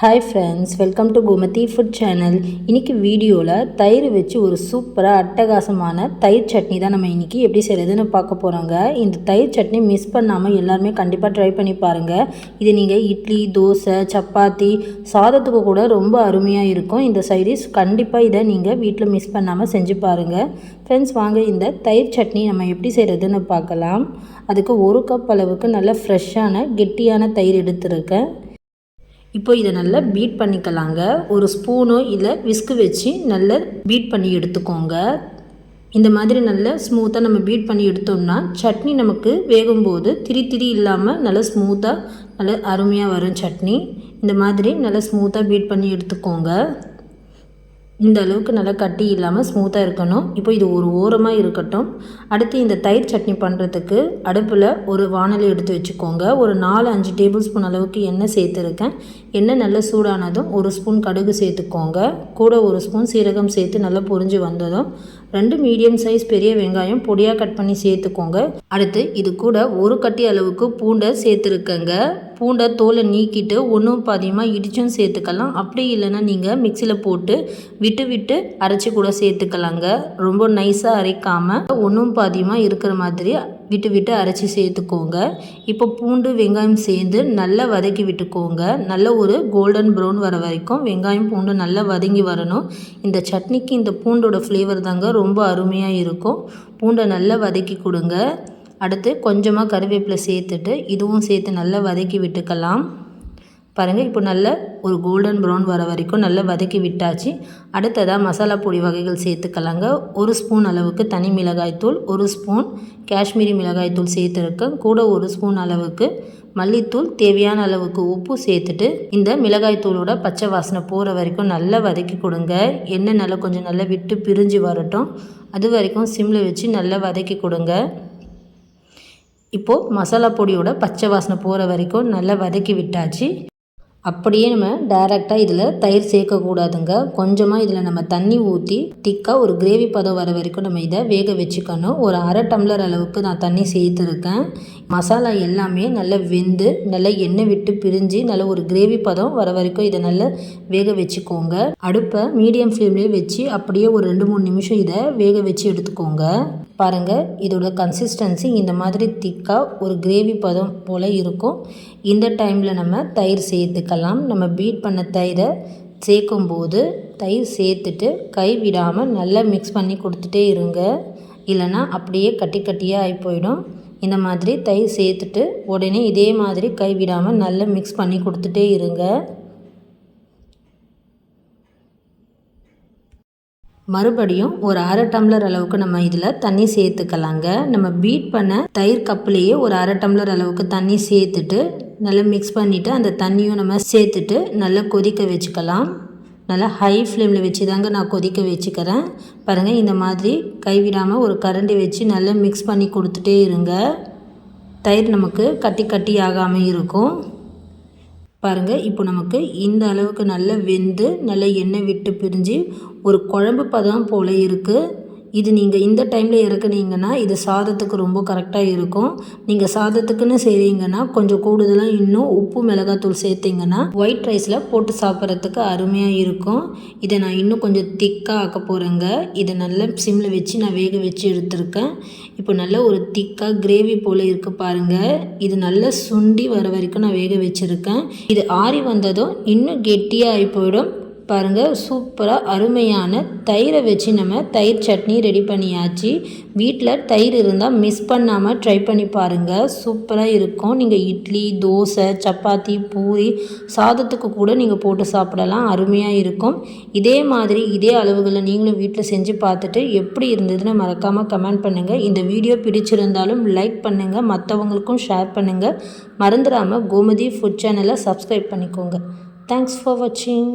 Hi friends welcome to Gomathi food channel இன்றைக்கி வீடியோவில் தயிர் வச்சு ஒரு சூப்பராக அட்டகாசமான தயிர் சட்னி தான் நம்ம இன்றைக்கி எப்படி செய்கிறதுன்னு பார்க்க போகிறோங்க இந்த தயிர் சட்னி மிஸ் பண்ணாமல் எல்லாருமே கண்டிப்பாக ட்ரை பண்ணி பாருங்கள் இது நீங்கள் இட்லி தோசை சப்பாத்தி சாதத்துக்கு கூட ரொம்ப அருமையாக இருக்கும். இந்த சைடிஷ் கண்டிப்பாக இதை நீங்கள் வீட்டில் மிஸ் பண்ணாமல் செஞ்சு பாருங்கள் ஃப்ரெண்ட்ஸ் வாங்க இந்த தயிர் சட்னி நம்ம எப்படி செய்கிறதுன்னு பார்க்கலாம். அதுக்கு ஒரு கப் அளவுக்கு நல்ல ஃப்ரெஷ்ஷான கெட்டியான தயிர் எடுத்துருக்கேன். இப்போ இதை நல்லா பீட் பண்ணிக்கலாங்க. ஒரு ஸ்பூனோ இல்லை விஸ்கு வச்சு நல்லா பீட் பண்ணி எடுத்துக்கோங்க. இந்த மாதிரி நல்லா ஸ்மூத்தாக நம்ம பீட் பண்ணி எடுத்தோம்னா சட்னி நமக்கு வேகும்போது திரி திரி இல்லாமல் நல்லா ஸ்மூத்தாக நல்லா அருமையாக வரும் சட்னி. இந்த மாதிரி நல்லா ஸ்மூத்தாக பீட் பண்ணி எடுத்துக்கோங்க. இந்த அளவுக்கு நல்லா கட்டி இல்லாமல் ஸ்மூத்தாக இருக்கணும். இப்போ இது ஒரு ஓரமாக இருக்கட்டும். அடுத்து இந்த தயிர் சட்னி பண்ணுறதுக்கு அடுப்பில் ஒரு வானலி எடுத்து வச்சுக்கோங்க. ஒரு நாலு அஞ்சு டேபிள் ஸ்பூன் அளவுக்கு எண்ணெய் சேர்த்துருக்கேன். எண்ணெய் நல்லா சூடானதும் ஒரு ஸ்பூன் கடுகு சேர்த்துக்கோங்க. கூட ஒரு ஸ்பூன் சீரகம் சேர்த்து நல்லா பொரிஞ்சு வந்ததும் ரெண்டு மீடியம் சைஸ் பெரிய வெங்காயம் பொடியாக கட் பண்ணி சேர்த்துக்கோங்க. அடுத்து இது கூட ஒரு கட்டி அளவுக்கு பூண்டை சேர்த்துருக்கங்க. பூண்டை தோலை நீக்கிட்டு ஒன்றும் பாதியமாக இடிச்சும் சேர்த்துக்கலாம். அப்படி இல்லைன்னா நீங்கள் மிக்சியில் போட்டு விட்டு விட்டு அரைச்சி கூட சேர்த்துக்கலாங்க. ரொம்ப நைஸாக அரைக்காமல் ஒன்றும் பாதியமாக இருக்கிற மாதிரி விட்டு விட்டு அரைச்சி சேர்த்துக்கோங்க. இப்போ பூண்டு வெங்காயம் சேர்ந்து நல்லா வதக்கி விட்டுக்கோங்க. நல்ல ஒரு கோல்டன் ப்ரௌன் வர வரைக்கும் வெங்காயம் பூண்டு நல்லா வதங்கி வரணும். இந்த சட்னிக்கு இந்த பூண்டோட ஃப்ளேவர் தாங்க ரொம்ப அருமையாக இருக்கும். பூண்டை நல்லா வதக்கி கொடுங்க. அடுத்து கொஞ்சமாக கருவேப்பிலை சேர்த்துட்டு இதுவும் சேர்த்து நல்லா வதக்கி விட்டுக்கலாம். பாருங்கள் இப்போ நல்ல ஒரு கோல்டன் ப்ரௌன் வர வரைக்கும் நல்லா வதக்கி விட்டாச்சு. அடுத்ததாக மசாலா பொடி வகைகள் சேர்த்துக்கலாங்க. ஒரு ஸ்பூன் அளவுக்கு தனி மிளகாய்த்தூள் ஒரு ஸ்பூன் காஷ்மீரி மிளகாய்த்தூள் சேர்த்துருக்கேன். கூட ஒரு ஸ்பூன் அளவுக்கு மல்லித்தூள் தேவையான அளவுக்கு உப்பு சேர்த்துட்டு இந்த மிளகாய்த்தூளோட பச்சை வாசனை போகிற வரைக்கும் நல்லா வதக்கி கொடுங்க. எண்ணெய் நல்லா கொஞ்சம் நல்லா விட்டு பிரிஞ்சு வரட்டும். அது வரைக்கும் சிம்மில் வச்சு நல்லா வதக்கி கொடுங்க. இப்போது மசாலா பொடியோட பச்சை வாசனை போகிற வரைக்கும் நல்லா வதக்கி விட்டாச்சு. அப்படியே நம்ம டைரெக்டாக இதில் தயிர் சேர்க்கக்கூடாதுங்க. கொஞ்சமாக இதில் நம்ம தண்ணி ஊற்றி திக்காக ஒரு கிரேவி பதம் வர வரைக்கும் நம்ம இதை வேக வச்சுக்கணும். ஒரு அரை டம்ளர் அளவுக்கு நான் தண்ணி சேர்த்துருக்கேன். மசாலா எல்லாமே நல்லா வெந்து நல்லா எண்ணெய் விட்டு பிரிஞ்சு நல்ல ஒரு கிரேவி பதம் வர வரைக்கும் இதை நல்லா வேக வச்சுக்கோங்க. அடுப்பை மீடியம் ஃப்ளேம்லேயே வச்சு அப்படியே ஒரு ரெண்டு மூணு நிமிஷம் இதை வேக வச்சு எடுத்துக்கோங்க. பாருங்கள் இதோட கன்சிஸ்டன்சி இந்த மாதிரி திக்காக ஒரு கிரேவி பதம் போல் இருக்கும். இந்த டைமில் நம்ம தயிர் சேர்த்துக்கலாம். நம்ம பீட் பண்ண தயிரை சேர்க்கும்போது தயிர் சேர்த்துட்டு கை விடாமல் நல்லா மிக்ஸ் பண்ணி கொடுத்துட்டே இருங்க. இல்லைனா அப்படியே கட்டி கட்டியாக ஆகி போயிடும். இந்த மாதிரி தயிர் சேர்த்துட்டு உடனே இதே மாதிரி கை விடாமல் நல்லா மிக்ஸ் பண்ணி கொடுத்துட்டே இருங்க. மறுபடியும் ஒரு அரை டம்ளர் அளவுக்கு நம்ம இதில் தண்ணி சேர்த்துக்கலாங்க. நம்ம பீட் பண்ண தயிர் கப்புலேயே ஒரு அரை டம்ளர் அளவுக்கு தண்ணி சேர்த்துட்டு நல்லா மிக்ஸ் பண்ணிவிட்டு அந்த தண்ணியும் நம்ம சேர்த்துட்டு நல்லா கொதிக்க வச்சுக்கலாம். நல்லா ஹை ஃப்ளேமில் வச்சு தாங்க நான் கொதிக்க வச்சுக்கிறேன். பாருங்கள் இந்த மாதிரி கைவிடாமல் ஒரு கரண்டி வச்சு நல்லா மிக்ஸ் பண்ணி கொடுத்துட்டே இருங்க. தயிர் நமக்கு கட்டி கட்டி ஆகாமல் இருக்கும். பாருங்கள் இப்போ நமக்கு இந்த அளவுக்கு நல்லா வெந்து நல்லா எண்ணெய் விட்டு பிரிஞ்சு ஒரு குழம்பு பதம் போல் இருக்குது இது நீங்கள் இந்த டைமில் இறக்குனீங்கன்னா இது சாதத்துக்கு ரொம்ப கரெக்டாக இருக்கும். நீங்கள் சாதத்துக்குன்னு செய்கிறீங்கன்னா கொஞ்சம் கூடுதலாக இன்னும் உப்பு மிளகாத்தூள் சேர்த்திங்கன்னா ஒயிட் ரைஸில் போட்டு சாப்பிட்றதுக்கு அருமையாக இருக்கும். இதை நான் இன்னும் கொஞ்சம் திக்காக ஆக்க போகிறேங்க இதை நல்லா சிம்மில் வச்சு நான் வேக வச்சு எடுத்திருக்கேன். இப்போ நல்ல ஒரு திக்காக கிரேவி போல் இருக்குது பாருங்கள் இது நல்லா சுண்டி வர வரைக்கும் நான் வேக வச்சுருக்கேன். இது ஆறி வந்ததும் இன்னும் கெட்டியாக ஆகி போயிடும். பாருங்கள் சூப்பராக அருமையான தயிரை வச்சு நம்ம தயிர் சட்னி ரெடி பண்ணியாச்சு. வீட்டில் தயிர் இருந்தால் மிஸ் பண்ணாமல் ட்ரை பண்ணி பாருங்கள் சூப்பராக இருக்கும். நீங்கள் இட்லி தோசை சப்பாத்தி பூரி சாதத்துக்கு கூட நீங்கள் போட்டு சாப்பிடலாம் அருமையாக இருக்கும். இதே மாதிரி இதே அளவுகளை நீங்களும் வீட்டில் செஞ்சு பார்த்துட்டு எப்படி இருந்ததுன்னு மறக்காமல் கமெண்ட் பண்ணுங்கள் இந்த வீடியோ பிடிச்சிருந்தாலும் லைக் பண்ணுங்கள் மற்றவங்களுக்கும் ஷேர் பண்ணுங்கள் மறந்துடாமல் கோமதி ஃபுட் சேனலை சப்ஸ்கிரைப் பண்ணிக்கோங்க. தேங்க்ஸ் ஃபார் வாட்சிங்